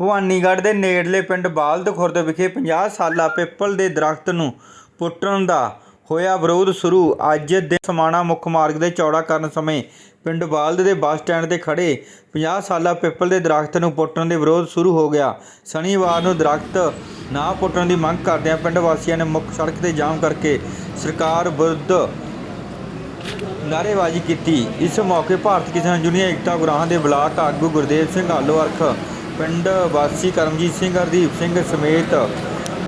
ਭਵਾਨੀਗੜ੍ਹ ਦੇ ਨੇੜਲੇ ਪਿੰਡ ਬਾਲਦ ਖੁਰਦ ਵਿਖੇ 50 ਸਾਲਾ ਪਿੱਪਲ ਦੇ ਦਰਖਤ ਨੂੰ ਪੁੱਟਣ ਦਾ ਹੋਇਆ ਵਿਰੋਧ ਸ਼ੁਰੂ। ਅੱਜ ਦੇ ਸਮਾਣਾ ਮੁੱਖ ਮਾਰਗ ਦੇ ਚੌੜਾ ਕਰਨ ਸਮੇਂ ਪਿੰਡ ਬਾਲਦ ਦੇ ਬੱਸ ਸਟੈਂਡ ਤੇ ਖੜੇ 50 ਸਾਲਾ ਪਿੱਪਲ ਦੇ ਦਰਖਤ ਨੂੰ ਪੁੱਟਣ ਦੇ ਵਿਰੋਧ ਸ਼ੁਰੂ ਹੋ ਗਿਆ। ਸ਼ਨੀਵਾਰ ਨੂੰ ਦਰਖਤ ਨਾ ਪੁੱਟਣ ਦੀ ਮੰਗ ਕਰਦਿਆਂ ਪਿੰਡ ਵਾਸੀਆਂ ਨੇ ਮੁੱਖ ਸੜਕ ਤੇ ਜਾਮ ਕਰਕੇ ਸਰਕਾਰ ਵਿਰੁੱਧ ਨਾਅਰੇਬਾਜ਼ੀ ਕੀਤੀ। ਇਸ ਮੌਕੇ ਭਾਰਤ ਕਿਸਾਨ ਯੂਨੀਅਨ ਏਕਤਾ ਗੁਰਾਹਾਂ ਦੇ ਬਲਾਕ ਆਗੂ ਗੁਰਦੇਵ ਸਿੰਘ ਆਲੋ ਅਰਖ ਪਿੰਡ ਵਾਸੀ ਕਰਮਜੀਤ ਸਿੰਘ, ਹਰਦੀਪ ਸਿੰਘ ਸਮੇਤ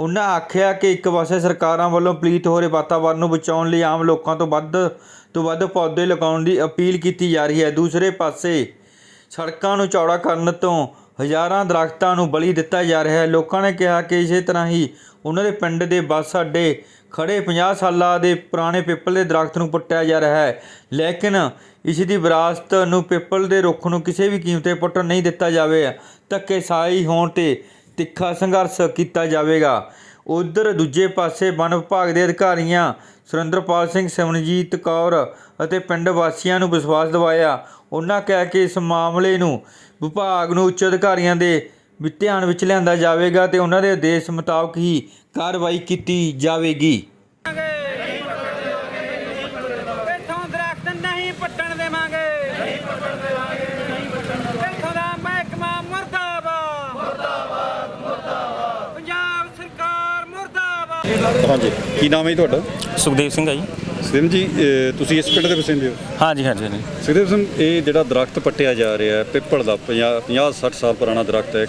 ਉਹਨਾਂ ਆਖਿਆ ਕਿ ਇੱਕ ਪਾਸੇ ਸਰਕਾਰਾਂ ਵੱਲੋਂ ਪਲੀਤ ਹੋ ਰਹੇ ਵਾਤਾਵਰਣ ਨੂੰ ਬਚਾਉਣ ਲਈ ਆਮ ਲੋਕਾਂ ਤੋਂ ਵੱਧ ਤੋਂ ਵੱਧ ਪੌਦੇ ਲਗਾਉਣ ਦੀ ਅਪੀਲ ਕੀਤੀ ਜਾ ਰਹੀ ਹੈ। ਦੂਸਰੇ ਪਾਸੇ ਸੜਕਾਂ ਨੂੰ ਚੌੜਾ ਕਰਨ ਤੋਂ ਹਜ਼ਾਰਾਂ ਦਰਖਤਾਂ ਨੂੰ ਬਲੀ ਦਿੱਤਾ ਜਾ ਰਿਹਾ ਹੈ। ਲੋਕਾਂ ਨੇ ਕਿਹਾ ਕਿ ਇਸੇ ਤਰ੍ਹਾਂ ਹੀ ਉਹਨਾਂ ਦੇ ਪਿੰਡ ਦੇ ਬੱਸ ਅੱਡੇ ਖੜੇ 50 ਸਾਲਾਂ ਦੇ ਪੁਰਾਣੇ ਪਿੱਪਲ ਦੇ ਦਰਖਤ ਨੂੰ ਪੁੱਟਿਆ ਜਾ ਰਿਹਾ ਹੈ। ਲੇਕਿਨ ਇਸ ਦੀ ਵਿਰਾਸਤ ਨੂੰ ਪਿੱਪਲ ਦੇ ਰੁੱਖ ਨੂੰ ਕਿਸੇ ਵੀ ਕੀਮਤ ਤੇ ਪੁੱਟਣ ਨਹੀਂ ਦਿੱਤਾ ਜਾਵੇ। ਧੱਕੇ ਸਾਈ ਹੋਣ ਤੇ ਤਿੱਖਾ ਸੰਘਰਸ਼ ਕੀਤਾ ਜਾਵੇਗਾ। ਉਧਰ ਦੂਜੇ ਪਾਸੇ ਵਨ ਵਿਭਾਗ ਦੇ ਅਧਿਕਾਰੀਆਂ ਸੁਰਿੰਦਰਪਾਲ ਸਿੰਘ, ਸਿਮਰਨਜੀਤ ਕੌਰ ਅਤੇ ਪਿੰਡ ਵਾਸੀਆਂ ਨੂੰ ਵਿਸ਼ਵਾਸ ਦਿਵਾਇਆ। ਉਹਨਾਂ ਕਿਹਾ ਕਿ ਇਸ ਮਾਮਲੇ ਨੂੰ ਵਿਭਾਗ ਨੂੰ ਉੱਚ ਅਧਿਕਾਰੀਆਂ ਦੇ ਧਿਆਨ ਵਿੱਚ ਲਿਆਂਦਾ ਜਾਵੇਗਾ ਤੇ ਉਹਨਾਂ ਦੇ ਆਦੇਸ਼ ਮੁਤਾਬਕ ਹੀ ਕਾਰਵਾਈ ਕੀਤੀ ਜਾਵੇਗੀ। ਪੱਟਣ ਦੇਵਾਂਗੇ ਨਹੀਂ ਪੱਟਣ ਦੇਵਾਂਗੇ। ਹਾਂਜੀ। ਕੀ ਨਾਮ ਹੈ ਜੀ ਤੁਹਾਡਾ? ਸੁਖਦੇਵ ਸਿੰਘ ਆ ਜੀ। ਸਿਮ ਜੀ ਤੁਸੀਂ ਇਸ ਪਿੰਡ ਦੇ ਵਸਿੰਦੇ ਹੋ? ਹਾਂਜੀ ਹਾਂਜੀ ਹਾਂਜੀ। ਸੁਖਦੇਵ ਸਿੰਘ ਇਹ ਜਿਹੜਾ ਦਰਖਤ ਪੱਟਿਆ ਜਾ ਰਿਹਾ ਹੈ ਪਿੱਪਲ ਦਾ 50 50 60 ਸਾਲ ਪੁਰਾਣਾ ਦਰਖਤ ਹੈ।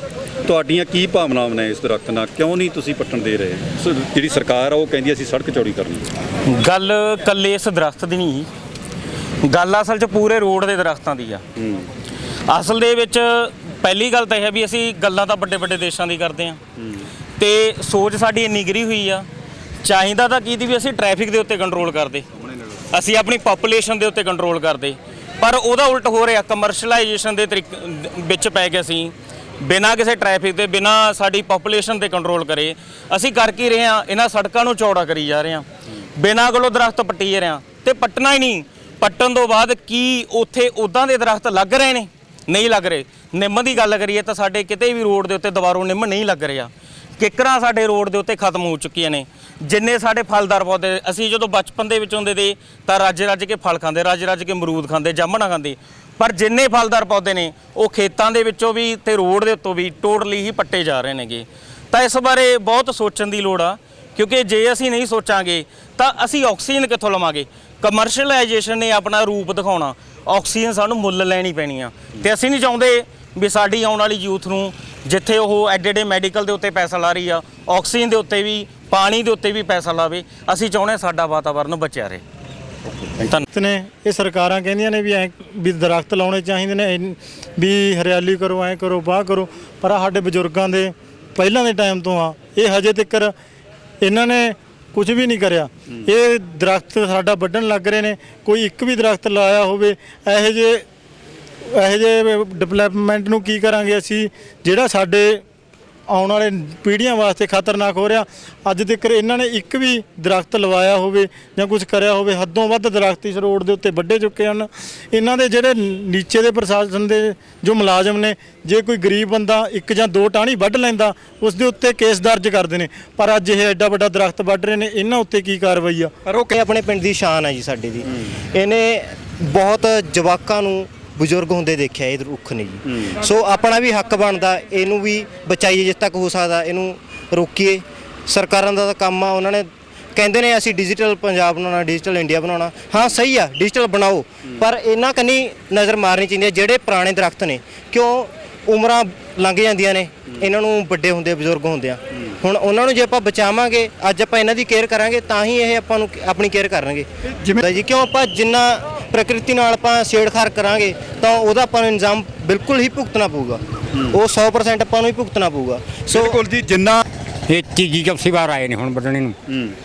ਤੁਹਾਡੀਆਂ ਕੀ ਭਾਵਨਾਵਾਂ ਨੇ ਇਸ ਦਰਖਤ ਨਾਲ? ਕਿਉਂ ਨਹੀਂ ਤੁਸੀਂ ਪੱਟਣ ਦੇ ਰਹੇ? ਸ- ਜਿਹੜੀ ਸਰਕਾਰ ਆ ਉਹ ਕਹਿੰਦੀ ਅਸੀਂ ਸੜਕ ਚੌੜੀ ਕਰਨੀ ਹੈ। ਗੱਲ ਕੱਲੇ ਇਸ ਦਰਖਤ ਦੀ ਨਹੀਂ ਗੱਲ ਅਸਲ 'ਚ ਪੂਰੇ ਰੋਡ ਦੇ ਦਰਖਤਾਂ ਦੀ ਆ। ਅਸਲ ਦੇ ਵਿੱਚ ਪਹਿਲੀ ਗੱਲ ਤਾਂ ਇਹ ਹੈ ਵੀ ਅਸੀਂ ਗੱਲਾਂ ਤਾਂ ਵੱਡੇ ਵੱਡੇ ਦੇਸ਼ਾਂ ਦੀ ਕਰਦੇ ਆ ਤੇ ਸੋਚ ਸਾਡੀ ਇੰਨੀ ਗਿਰੀ ਹੋਈ ਆ ਚਾਹੀਦਾ ਤਾਂ ਕੀ ਦੀ ਵੀ ਅਸੀਂ ਟ੍ਰੈਫਿਕ ਦੇ ਉੱਤੇ ਕੰਟਰੋਲ ਕਰਦੇ। ਅਸੀਂ ਆਪਣੀ ਪੋਪੂਲੇਸ਼ਨ ਦੇ ਉੱਤੇ ਕੰਟਰੋਲ ਕਰਦੇ। ਪਰ ਉਹਦਾ ਉਲਟ ਹੋ ਰਿਹਾ ਕਮਰਸ਼ੀਅਲਾਈਜੇਸ਼ਨ ਦੇ ਤਰੀਕ, ਵਿੱਚ ਪੈ ਗਏ ਅਸੀਂ। ਬਿਨਾਂ ਕਿਸੇ ਟ੍ਰੈਫਿਕ ਦੇ, ਬਿਨਾਂ ਸਾਡੀ ਪੋਪੂਲੇਸ਼ਨ ਤੇ ਕੰਟਰੋਲ ਕਰੇ। ਅਸੀਂ ਕਰ ਕੀ ਰਹੇ ਆ ਇਹਨਾਂ ਸੜਕਾਂ ਨੂੰ ਚੌੜਾ ਕਰੀ ਜਾ ਰਹੇ ਆ ਬਿਨਾਂ ਕੋਲੋਂ ਦਰਖਤ ਪੱਟੀ ਜਾ ਰਹੇ ਆ ਤੇ ਪੱਟਣਾ ਹੀ ਨਹੀਂ। ਪੱਟਣ ਤੋਂ ਬਾਅਦ ਕੀ ਉੱਥੇ ਉਦਾਂ ਦੇ ਦਰਖਤ ਲੱਗ ਰਹੇ ਨੇ? ਨਹੀਂ ਲੱਗ ਰਹੇ। ਨਿੰਮ ਦੀ ਗੱਲ ਕਰੀਏ ਤਾਂ ਸਾਡੇ ਕਿਤੇ ਵੀ ਰੋਡ ਦੇ ਉੱਤੇ ਦੁਬਾਰੋਂ ਨਿੰਮ ਨਹੀਂ ਲੱਗ ਰਿਹਾ। ਕਿੱਕਰਾਂ ਸਾਡੇ ਰੋਡ ਦੇ ਉੱਤੇ ਖਤਮ ਹੋ ਚੁੱਕੀਆਂ ਨੇ। ਜਿੰਨੇ ਸਾਡੇ ਫਲਦਾਰ ਪੌਦੇ, ਅਸੀਂ ਜਦੋਂ ਬਚਪਨ ਦੇ ਵਿੱਚ ਹੁੰਦੇ ਤੇ ਤਾਂ ਰੱਜ ਰੱਜ ਕੇ ਫਲ ਖਾਂਦੇ, ਰੱਜ ਰੱਜ ਕੇ ਅਮਰੂਦ ਖਾਂਦੇ, ਜਾਮਣਾ ਖਾਂਦੇ। ਪਰ ਜਿੰਨੇ ਫਲਦਾਰ ਪੌਦੇ ਨੇ, ਉਹ ਖੇਤਾਂ ਦੇ ਵਿੱਚੋਂ ਵੀ ਤੇ ਰੋਡ ਦੇ ਉੱਤੋਂ ਵੀ ਟੋਟਲੀ ਹੀ ਪੱਟੇ ਜਾ ਰਹੇ ਨੇਗੇ। ਤਾਂ ਇਸ ਬਾਰੇ ਬਹੁਤ ਸੋਚਣ ਦੀ ਲੋੜ ਆ, ਕਿਉਂਕਿ ਜੇ ਅਸੀਂ ਨਹੀਂ ਸੋਚਾਂਗੇ, ਤਾਂ ਅਸੀਂ ਆਕਸੀਜਨ ਕਿੱਥੋਂ ਲਵਾਂਗੇ? ਕਮਰਸ਼ੀਅਲਾਈਜੇਸ਼ਨ ਨੇ ਆਪਣਾ ਰੂਪ ਦਿਖਾਉਣਾ। ਆਕਸੀਜਨ ਸਾਨੂੰ ਮੁੱਲ ਲੈਣੀ ਪੈਣੀ ਆ। ਤੇ ਅਸੀਂ ਨਹੀਂ ਚਾਹੁੰਦੇ ਵੀ ਸਾਡੀ ਆਉਣ ਵਾਲੀ ਯੂਥ ਨੂੰ ਜਿੱਥੇ ਉਹ ਐਡੇ ਐਡੇ ਮੈਡੀਕਲ ਦੇ ਉੱਤੇ ਪੈਸਾ ਲਾ ਰਹੀ ਆ ਆਕਸੀਜਨ ਦੇ ਉੱਤੇ ਵੀ ਪਾਣੀ ਦੇ ਉੱਤੇ ਵੀ ਪੈਸਾ ਲਾਵੇ ਅਸੀਂ ਚਾਹੁੰਦੇ ਸਾਡਾ ਵਾਤਾਵਰਨ ਬਚਿਆ ਰਹੇ। ਧੰਨਵਾਦ ਨੇ ਇਹ ਸਰਕਾਰਾਂ ਕਹਿੰਦੀਆਂ ਨੇ ਵੀ ਐ ਵੀ ਦਰਖਤ ਲਾਉਣੇ ਚਾਹੀਦੇ ਨੇ ਇੰਨ- ਵੀ ਹਰਿਆਲੀ ਕਰੋ ਐ ਕਰੋ ਬਾਹ ਕਰੋ ਪਰ ਆਹ ਸਾਡੇ ਬਜ਼ੁਰਗਾਂ ਦੇ ਪਹਿਲਾਂ ਦੇ ਟਾਈਮ ਤੋਂ ਆ ਇਹ ਹਜੇ ਤੱਕ ਇਹਨਾਂ ਨੇ ਕੁਝ ਵੀ ਨਹੀਂ ਕਰਿਆ। ਇਹ ਦਰਖਤ ਸਾਡਾ ਵੱਢਣ ਲੱਗ ਰਹੇ ਨੇ ਕੋਈ ਇੱਕ ਵੀ ਦਰਖਤ ਲਾਇਆ ਹੋਵੇ ਇਹੋ ਜੇ ਇਹੋ ਜਿਹੇ ਡਿਵੈਲਪਮੈਂਟ ਨੂੰ ਕੀ ਕਰਾਂਗੇ ਅਸੀਂ? ਜਿਹੜਾ ਸਾਡੇ ਆਉਣ ਵਾਲੇ ਪੀੜ੍ਹੀਆਂ ਵਾਸਤੇ ਖਤਰਨਾਕ ਹੋ ਰਿਹਾ, ਅੱਜ ਤੱਕ ਇਹਨਾਂ ਨੇ ਇੱਕ ਵੀ ਦਰਖਤ ਲਵਾਇਆ ਹੋਵੇ ਜਾਂ ਕੁਝ ਕਰਿਆ ਹੋਵੇ, ਹੱਦੋਂ ਵੱਧ ਦਰਖਤ ਇਸ ਰੋਡ ਦੇ ਉੱਤੇ ਵੱਢੇ ਚੁੱਕੇ ਹਨ। ਇਹਨਾਂ ਦੇ ਜਿਹੜੇ ਨੀਚੇ ਦੇ ਪ੍ਰਸ਼ਾਸਨ ਦੇ ਜੋ ਮੁਲਾਜ਼ਮ ਨੇ, ਜੇ ਕੋਈ ਗਰੀਬ ਬੰਦਾ ਇੱਕ ਜਾਂ ਦੋ ਟਾਹਣੀ ਵੱਢ ਲੈਂਦਾ, ਉਸ ਦੇ ਉੱਤੇ ਕੇਸ ਦਰਜ ਕਰਦੇ ਨੇ। ਪਰ ਅੱਜ ਇਹ ਐਡਾ ਵੱਡਾ ਦਰਖਤ ਵੱਢ ਰਹੇ ਨੇ, ਇਹਨਾਂ ਉੱਤੇ ਕੀ ਕਾਰਵਾਈ ਆ? ਪਰ ਉਹ ਆਪਣੇ ਪਿੰਡ ਦੀ ਸ਼ਾਨ ਹੈ ਜੀ ਸਾਡੇ ਦੀ। ਇਹਨੇ ਬਹੁਤ ਜਵਾਕਾਂ ਨੂੰ ਬਜ਼ੁਰਗ ਹੁੰਦੇ ਦੇਖਿਆ ਇਹ ਰੁੱਖ ਨੇ ਜੀ। ਸੋ ਆਪਣਾ ਵੀ ਹੱਕ ਬਣਦਾ ਇਹਨੂੰ ਵੀ ਬਚਾਈਏ ਜਿੱਥੇ ਤੱਕ ਹੋ ਸਕਦਾ ਇਹਨੂੰ ਰੋਕੀਏ। ਸਰਕਾਰਾਂ ਦਾ ਤਾਂ ਕੰਮ ਆ ਉਹਨਾਂ ਨੇ ਕਹਿੰਦੇ ਨੇ ਅਸੀਂ ਡਿਜੀਟਲ ਪੰਜਾਬ ਬਣਾਉਣਾ ਡਿਜੀਟਲ ਇੰਡੀਆ ਬਣਾਉਣਾ। ਹਾਂ ਸਹੀ ਆ ਡਿਜੀਟਲ ਬਣਾਓ ਪਰ ਇਹਨਾਂ ਕੰਨੀ ਨਜ਼ਰ ਮਾਰਨੀ ਚਾਹੀਦੀ ਹੈ ਜਿਹੜੇ ਪੁਰਾਣੇ ਦਰਖਤ ਨੇ। ਕਿਉਂ? ਉਮਰਾਂ ਲੰਘ ਜਾਂਦੀਆਂ ਨੇ ਇਹਨਾਂ ਨੂੰ ਵੱਡੇ ਹੁੰਦੇ ਬਜ਼ੁਰਗ ਹੁੰਦੇ ਆ। ਹੁਣ ਉਹਨਾਂ ਨੂੰ ਜੇ ਆਪਾਂ ਬਚਾਵਾਂਗੇ ਅੱਜ ਆਪਾਂ ਇਹਨਾਂ ਦੀ ਕੇਅਰ ਕਰਾਂਗੇ ਤਾਂ ਹੀ ਇਹ ਆਪਾਂ ਨੂੰ ਆਪਣੀ ਕੇਅਰ ਕਰਨਗੇ। ਜਿਵੇਂ ਜੀ ਕਿਉਂ ਆਪਾਂ ਜਿੰਨਾ ਪ੍ਰਕਿਰਤੀ ਨਾਲ ਆਪਾਂ ਛੇੜਖਾਰ ਕਰਾਂਗੇ ਤਾਂ ਉਹਦਾ ਆਪਾਂ ਨੂੰ ਇਲਜ਼ਾਮ ਬਿਲਕੁਲ ਹੀ ਭੁਗਤਣਾ ਪਊਗਾ। ਉਹ 100% ਆਪਾਂ ਨੂੰ ਹੀ ਭੁਗਤਣਾ ਪਊਗਾ। ਸੋ ਬਿਲਕੁਲ ਜੀ ਜਿੰਨਾ ਇਹ ਤੀਜੀ ਚੌਥੀ ਵਾਰ ਆਏ ਨੇ ਹੁਣ ਵੱਢਣੇ ਨੂੰ।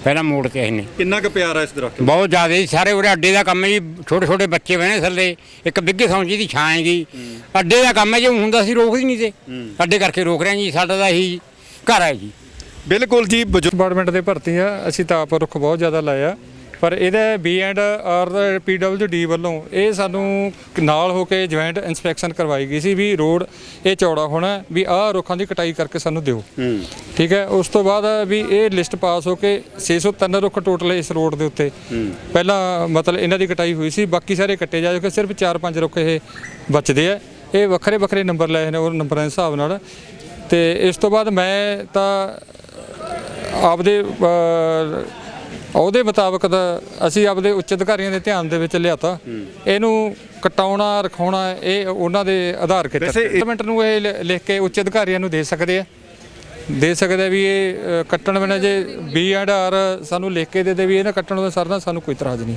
ਪਹਿਲਾਂ ਮੋੜ ਤੇ ਆਏ ਨੇ। ਕਿੰਨਾ ਕੁ ਪਿਆਰ ਹੈ ਇਸ ਦਰਖਤ ਨੂੰ? ਬਹੁਤ ਜ਼ਿਆਦਾ ਜੀ ਸਾਰੇ ਉਰੇ ਅੱਡੇ ਦਾ ਕੰਮ ਹੈ ਜੀ ਛੋਟੇ ਛੋਟੇ ਬੱਚੇ ਬਣੇ ਥੱਲੇ ਇੱਕ ਬਿੱਗੇ ਸੌਂ ਜੀ ਦੀ ਛਾਂ ਹੈਗੀ। ਅੱਡੇ ਦਾ ਕੰਮ ਹੈ ਜੇ ਹੁੰਦਾ ਸੀ ਰੋਕ ਹੀ ਨਹੀਂ ਤੇ। ਅੱਡੇ ਕਰਕੇ ਰੋਕ ਰਹੇ ਹਾਂ ਜੀ ਸਾਡਾ ਤਾਂ ਇਹੀ ਘਰ ਹੈ ਜੀ। ਬਿਲਕੁਲ ਜੀ ਬਜ਼ੁਰਗ ਡਿਪਾਰਟਮੈਂਟ ਦੇ ਭਰਤੀ ਆ ਅਸੀਂ ਤਾਂ ਆਪ ਰੁੱਖ ਬਹੁਤ ਜ਼ਿਆਦਾ ਲਾਇਆ ਪਰ ਇਹਦਾ ਬੀ ਐਂਡ ਆਰ ਦਾ ਡੀ ਵੱਲੋਂ ਇਹ ਸਾਨੂੰ ਨਾਲ ਹੋ ਕੇ ਜੁਆਇੰਟ ਇਨਸਪੈਕਸ਼ਨ ਕਰਵਾਈ ਗਈ ਸੀ ਵੀ ਰੋਡ ਇਹ ਚੌੜਾ ਹੋਣਾ ਵੀ ਆਹ ਰੁੱਖਾਂ ਦੀ ਕਟਾਈ ਕਰਕੇ ਸਾਨੂੰ ਦਿਓ। ਠੀਕ ਹੈ ਉਸ ਤੋਂ ਬਾਅਦ ਵੀ ਇਹ ਲਿਸਟ ਪਾਸ ਹੋ ਕੇ 603 ਰੁੱਖ ਟੋਟਲ ਇਸ ਰੋਡ ਦੇ ਉੱਤੇ। ਪਹਿਲਾਂ ਮਤਲਬ ਇਹਨਾਂ ਦੀ ਕਟਾਈ ਹੋਈ ਸੀ ਬਾਕੀ ਸਾਰੇ ਕੱਟੇ ਜਾ ਕੇ ਸਿਰਫ 4-5 ਰੁੱਖ ਇਹ ਬਚਦੇ ਆ। ਇਹ ਵੱਖਰੇ ਵੱਖਰੇ ਨੰਬਰ ਲਏ ਨੇ ਉਹ ਨੰਬਰਾਂ ਦੇ ਹਿਸਾਬ ਨਾਲ। ਤੇ ਇਸ ਤੋਂ ਬਾਅਦ ਮੈਂ ਤਾਂ ਆਪਦੇ ਉਹਦੇ ਮੁਤਾਬਕ ਦਾ ਅਸੀਂ ਆਪਦੇ ਉੱਚ ਅਧਿਕਾਰੀਆਂ ਦੇ ਧਿਆਨ ਦੇ ਵਿੱਚ ਲਿਆਤਾ। ਇਹਨੂੰ ਕਟਾਉਣਾ ਰਖਾਉਣਾ ਇਹ ਉਹਨਾਂ ਦੇ ਆਧਾਰ ਕਿਤੇ ਗਵਰਨਮੈਂਟ ਨੂੰ ਇਹ ਲ- ਲਿਖ ਕੇ ਉੱਚ ਅਧਿਕਾਰੀਆਂ ਨੂੰ ਦੇ ਸਕਦੇ ਆ। ਦੇ ਸਕਦੇ ਆ ਵੀ ਇਹ ਅ, ਕੱਟਣ ਬਿਨਾਂ ਜੇ ਬੀ ਐਂਡ ਆਰ ਸਾਨੂੰ ਲਿਖ ਕੇ ਦੇ ਦੇ ਵੀ ਇਹਨਾਂ ਕੱਟਣ ਦਾ ਸਰਨਾ ਸਾਨੂੰ ਕੋਈ ਇਤਰਾਜ਼ ਨਹੀਂ।